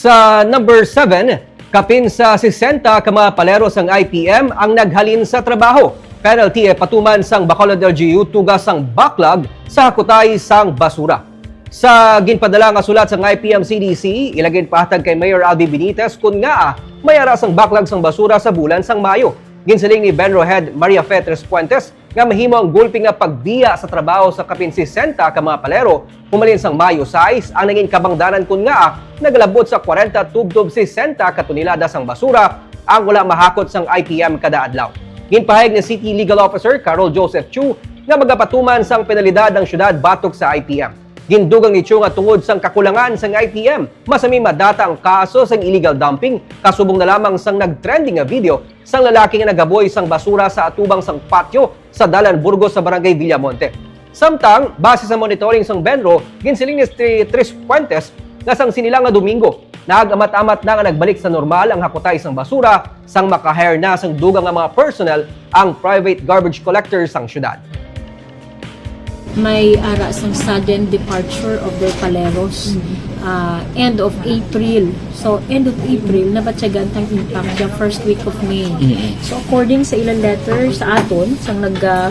Sa number 7, kapin sa 60 ka mga paleros ang IPM ang naghalin sa trabaho. Penalty e patuman sang Bacolod LGU tugas ang backlog sa hakutay sang basura. Sa ginpadala nga sulat sang IPM CDC, ilagin pahatag kay Mayor Albi Benitez kun nga may aras ang backlog sang basura sa bulan sang Mayo. Ginsiling ni Benro Head Maria Fetres Puentes nga mahimo ang gulpi nga pagbiya sa trabaho sa kapin 60 ka mga palero humalin sang Mayo 6 ang naging kabangdanan kun nga naglabot sa 40 tubtob 60 katunilada sang basura ang wala mahakot sang IPM kada adlaw. Ginpahayag ni City Legal Officer Carol Joseph Chu nga magapatuman sang penalidad ng syudad batok sa IPM. Gindugang nga tungod sang kakulangan sang IPM, masami madata ang kaso sang illegal dumping, kasubong na lamang sang nagtrending nga video sang lalaki nga nagaboy sang basura sa atubang sang patio sa Dalan Burgos sa Barangay Villamonte. Samtang, base sa monitoring sang Benro, ginsiling ni Tris Puentes nga sang sinilang nga Domingo, nagamat-amat na nga nagbalik sa normal ang hakutay sang basura sang makahire na sang dugang nga mga personnel ang private garbage collector sang syudad. May ara sang sudden departure of their paleros uh, end of April. So, end of April, nabatsagan tang impact the first week of May. So, according sa ilang letter sa aton, sang nag uh,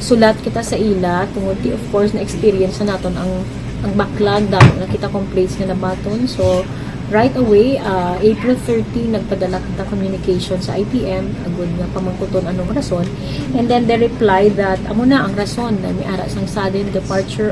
sulat kita sa ila, tungod of course, na experience na naton ang ang backlog dahil nakita complaints nga nabaton. So, right away, uh, April 30, nagpadala kita communication sa IPM, agud nga pamangkuton anong rason. And then they replied that, amo na ang rason na may ara sang sudden departure